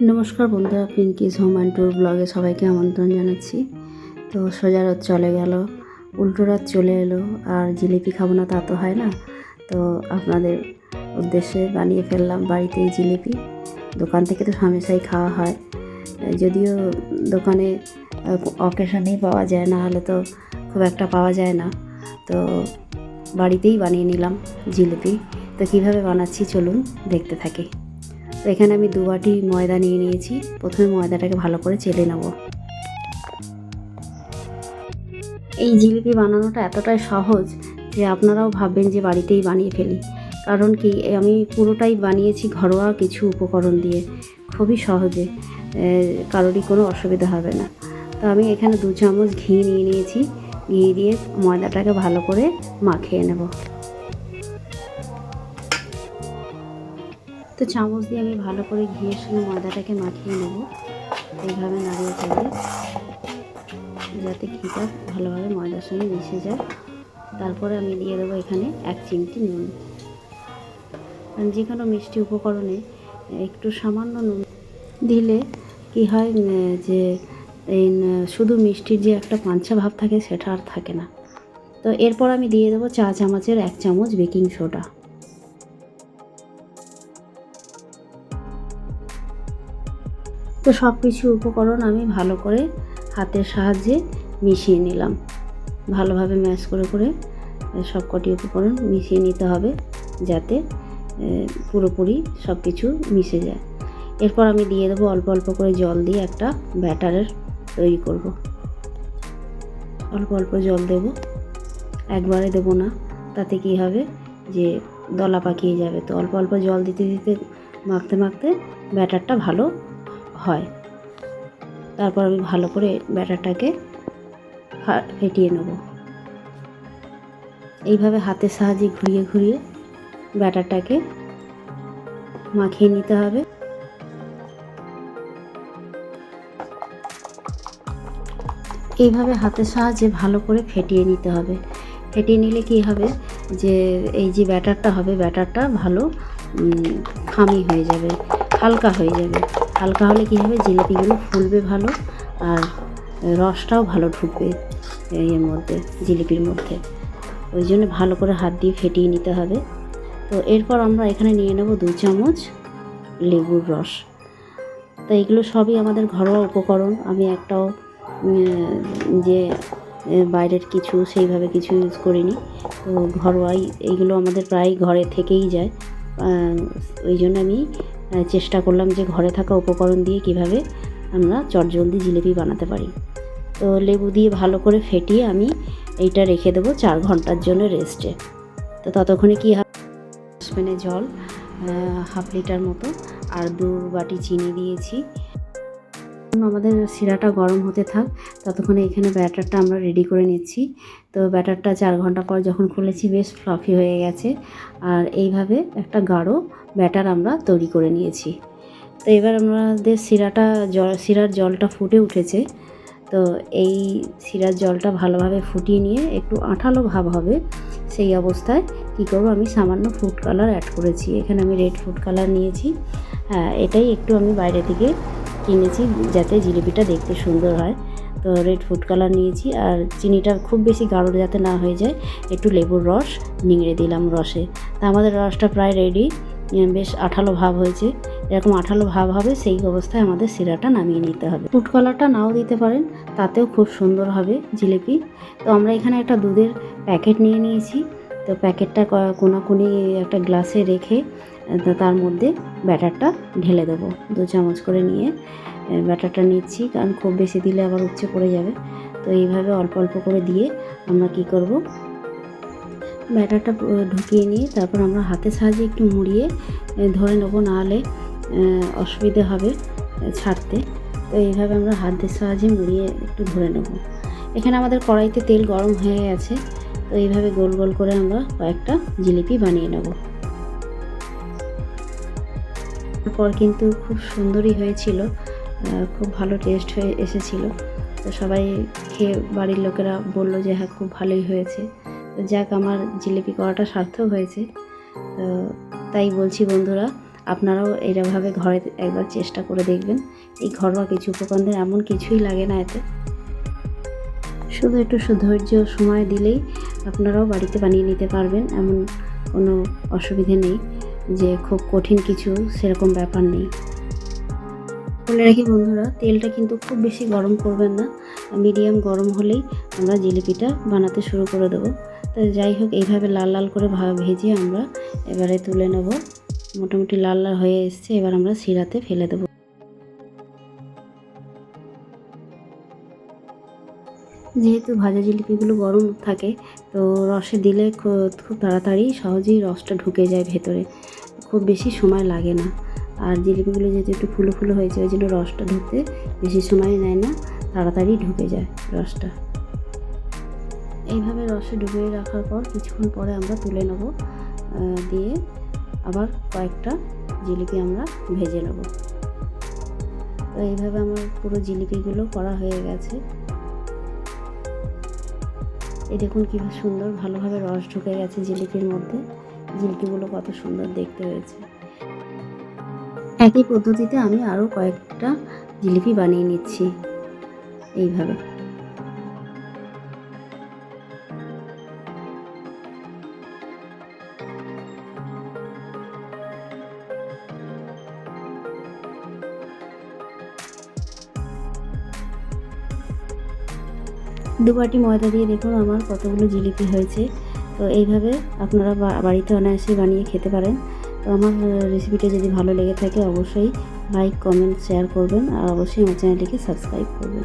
নমস্কার বন্ধুরা Pinki's home and tour ব্লগে সবাইকে আমন্ত্রণ জানাচ্ছি। তো সোজা রাত চলে গেল, উল্টো রাত চলে এলো, আর জিলিপি খাব না তা তো হয় না। তো আপনাদের উদ্দেশ্যে বানিয়ে ফেললাম বাড়িতেই জিলিপি। দোকান থেকে তো হামেশাই খাওয়া হয়। যদিও দোকানে অকেশনেই পাওয়া যায়, না হলে তো খুব একটা পাওয়া যায় না। তো বাড়িতেই বানিয়ে নিলাম জিলিপি। তো কীভাবে বানাচ্ছি চলুন দেখতে থাকি। তো এখানে আমি দু বাটি ময়দা নিয়ে নিয়েছি। প্রথমে ময়দাটাকে ভালো করে চেলে নেব। এই জিলিপি বানানোটা এতটাই সহজ যে আপনারাও ভাববেন যে বাড়িতেই বানিয়ে ফেলি। কারণ কি, আমি পুরোটাই বানিয়েছি ঘরোয়া কিছু উপকরণ দিয়ে। খুবই সহজে কারোরই কোনো অসুবিধা হবে না। তো আমি এখানে দু চামচ ঘি নিয়ে নিয়েছি। ঘি দিয়ে ময়দাটাকে ভালো করে মাখিয়ে নেব। তো চামচ দিয়ে আমি ভালো করে ঘিয়ের সঙ্গে ময়দাটাকে মাখিয়ে নেব। এইভাবে নাড়িয়ে চাড়িয়ে, যাতে ঘিটা ভালোভাবে ময়দার সঙ্গে মিশে যায়। তারপরে আমি দিয়ে দেবো এখানে এক চিমটি নুন। কারণ যে কোনো মিষ্টি উপকরণে একটু সামান্য নুন দিলে কি হয় যে এই শুধু মিষ্টির যে একটা পাঞ্চা ভাব থাকে সেটা আর থাকে না। তো এরপর আমি দিয়ে দেবো চা চামচের এক চামচ বেকিং সোডা। তো সব কিছু উপকরণ আমি ভালো করে হাতের সাহায্যে মিশিয়ে নিলাম। ভালোভাবে ম্যাশ করে করে সব কটি উপকরণ মিশিয়ে নিতে হবে যাতে পুরোপুরি সব কিছু মিশে যায়। এরপর আমি দিয়ে দেবো অল্প অল্প করে জল দিয়ে একটা ব্যাটারের তৈরি করব। অল্প অল্প জল দেব। একবারে দেব না, তাতে কি হবে যে দলা পাকিয়ে যাবে। তো অল্প অল্প জল দিতে দিতে মাখতে মাখতে ব্যাটারটা ভালো হয়। তারপর আমি ভালো করে ব্যাটারটাকে ফেটিয়ে নেব। এইভাবে হাতের সাহায্যে ঘুরিয়ে ঘুরিয়ে ব্যাটারটাকে মাখিয়ে নিতে হবে। এইভাবে হাতের সাহায্যে ভালো করে ফেটিয়ে নিতে হবে। ফেটিয়ে নিলে কি হবে? যে এই যে ব্যাটারটা হবে, ব্যাটারটা ভালো খামি হয়ে যাবে। হালকা হয়ে যাবে। হালকা হলে কী হবে? জিলিপিগুলো ফুলবে ভালো আর রসটাও ভালো ঢুকবে এর মধ্যে, জিলিপির মধ্যে। ওই জন্য ভালো করে হাত দিয়ে ফেটিয়ে নিতে হবে। তো এরপর আমরা এখানে নিয়ে নেব দু চামচ লেবুর রস। তো এগুলো সবই আমাদের ঘরোয়া উপকরণ। আমি একটাও যে বাইরের কিছু সেইভাবে কিছু ইউজ করিনি। তো ঘরোয়াই এইগুলো আমাদের প্রায় ঘরে থেকেই যায়। ওই জন্য আমি চেষ্টা করলাম যে ঘরে থাকা উপকরণ দিয়ে কীভাবে আমরা চটজলদি জিলিপি বানাতে পারি। তো লেবু দিয়ে ভালো করে ফেটিয়ে আমি এইটা রেখে দেবো চার ঘণ্টার জন্য রেস্টে। তো ততক্ষণে কী সসপ্যানে জল হাফ লিটার মতো, আর দু বাটি চিনি দিয়েছি। আমাদের শিরাটা গরম হতে থাক, ততক্ষণে এখানে ব্যাটারটা আমরা রেডি করে নিচ্ছি। তো ব্যাটারটা চার ঘণ্টা পর যখন খুলেছি, বেশ ফ্লফি হয়ে গেছে। আর এইভাবে একটা গাঢ় ব্যাটার আমরা তৈরি করে নিয়েছি। তো এবার আমাদের শিরাটা জল, শিরার জলটা ফুটে উঠেছে। তো এই শিরার জলটা ভালোভাবে ফুটিয়ে নিয়ে একটু আঠালো ভাব হবে। সেই অবস্থায় কী করব, আমি সামান্য ফুড কালার অ্যাড করেছি। এখানে আমি রেড ফুড কালার নিয়েছি। হ্যাঁ এটাই একটু আমি বাইরে থেকে কিনেছি যাতে জিলিপিটা দেখতে সুন্দর হয়। তো রেড ফুড কালার নিয়েছি আর চিনিটা খুব বেশি গাঢ় যাতে না হয়ে যায়, একটু লেবুর রস নিংড়ে দিলাম রসে। তা আমাদের রসটা প্রায় রেডি বেশ আঠালো ভাব হয়েছে। এরকম আঠালো ভাব হবে সেই অবস্থায় আমাদের সিরাটা নামিয়ে নিতে হবে। ফুড কালারটা নাও দিতে পারেন, তাতেও খুব সুন্দর হবে জিলিপি। তো আমরা এখানে একটা দুধের প্যাকেট নিয়ে নিয়েছি। তো প্যাকেটটা কোনাকুনি একটা গ্লাসে রেখে তার মধ্যে ব্যাটারটা ঢেলে দেবো। দু চামচ করে নিয়ে ব্যাটারটা নিচ্ছি, কারণ খুব বেশি দিলে আবার উচ্চে পড়ে যাবে। তো এইভাবে অল্প অল্প করে দিয়ে আমরা কি করব? ব্যাটারটা ঢুকিয়ে নিয়ে তারপর আমরা হাতের সাহায্যে একটু মুড়িয়ে ধরে নেব, নাহলে অসুবিধে হবে ছাড়তে। তো এইভাবে আমরা হাতের সাহায্যে মুড়িয়ে একটু ধরে নেব। এখানে আমাদের কড়াইতে তেল গরম হয়ে গেছে, তো এইভাবে গোল গোল করে আমরা কয়েকটা জিলিপি বানিয়ে নেব। তারপর কিন্তু খুব সুন্দরই হয়েছিল। খুব ভালো টেস্ট হয়ে এসেছিল। তো সবাই খেয়ে বাড়ির লোকেরা বলল যে হ্যাঁ খুব ভালোই হয়েছে। তো যাক, আমার জিলিপি করাটা সার্থক হয়েছে। তো তাই বলছি বন্ধুরা, আপনারাও এরভাবে ঘরে একবার চেষ্টা করে দেখবেন। এই ঘরোয়া কিছু উপকরণের এমন কিছুই লাগে না এতে। শুধু একটু সুধৈর্য সময় দিলেই আপনারাও বাড়িতে বানিয়ে নিতে পারবেন, এমন কোনো অসুবিধে নেই। যে খুব কঠিন কিছু, সেরকম ব্যাপার নেই। বলে রাখি বন্ধুরা, তেলটা কিন্তু খুব বেশি গরম করবেন না। মিডিয়াম গরম হলেই আমরা জিলিপিটা বানাতে শুরু করে দেবো। তো যাই হোক, এইভাবে লাল লাল করে ভেজে আমরা এবারে তুলে নেব। মোটামুটি লাল লাল হয়ে এসছে, এবার আমরা শিরাতে ফেলে দেবো। যেহেতু ভাজা জিলিপিগুলো গরম থাকে, তো রসে দিলে খুব তাড়াতাড়ি সহজেই রসটা ঢুকে যায় ভেতরে। খুব বেশি সময় লাগে না। আর জিলিপিগুলো যেহেতু একটু ফুলো ফুলো হয়েছে, ওই জন্য রসটা ধুতে বেশি সময় নেয় না, তাড়াতাড়ি ঢুকে যায় রসটা। এইভাবে রসে ডুবিয়ে রাখার পর কিছুক্ষণ পরে আমরা তুলে নেব দিয়ে আবার কয়েকটা জিলিপি আমরা ভেজে নেব। তো এইভাবে আমার পুরো জিলিপিগুলো করা হয়ে গেছে। এই দেখুন কী সুন্দর ভালোভাবে রস ঢুকে গেছে জিলিপির মধ্যে। জিলিপিগুলো কত সুন্দর দেখতে হয়েছে। একই পদ্ধতিতে আমি আরও কয়েকটা জিলিপি বানিয়ে নিচ্ছি। এইভাবে। দু বাটি ময়দা দিয়ে দেখুন আমার কতগুলো জিলিপি হয়েছে। তো এইভাবে আপনারা বাড়িতে অনায়াসে বানিয়ে খেতে পারেন। তো আমার রেসিপিটা যদি ভালো লেগে থাকে অবশ্যই লাইক কমেন্ট শেয়ার করবেন। আর অবশ্যই আমার চ্যানেলটিকে সাবস্ক্রাইব করবেন।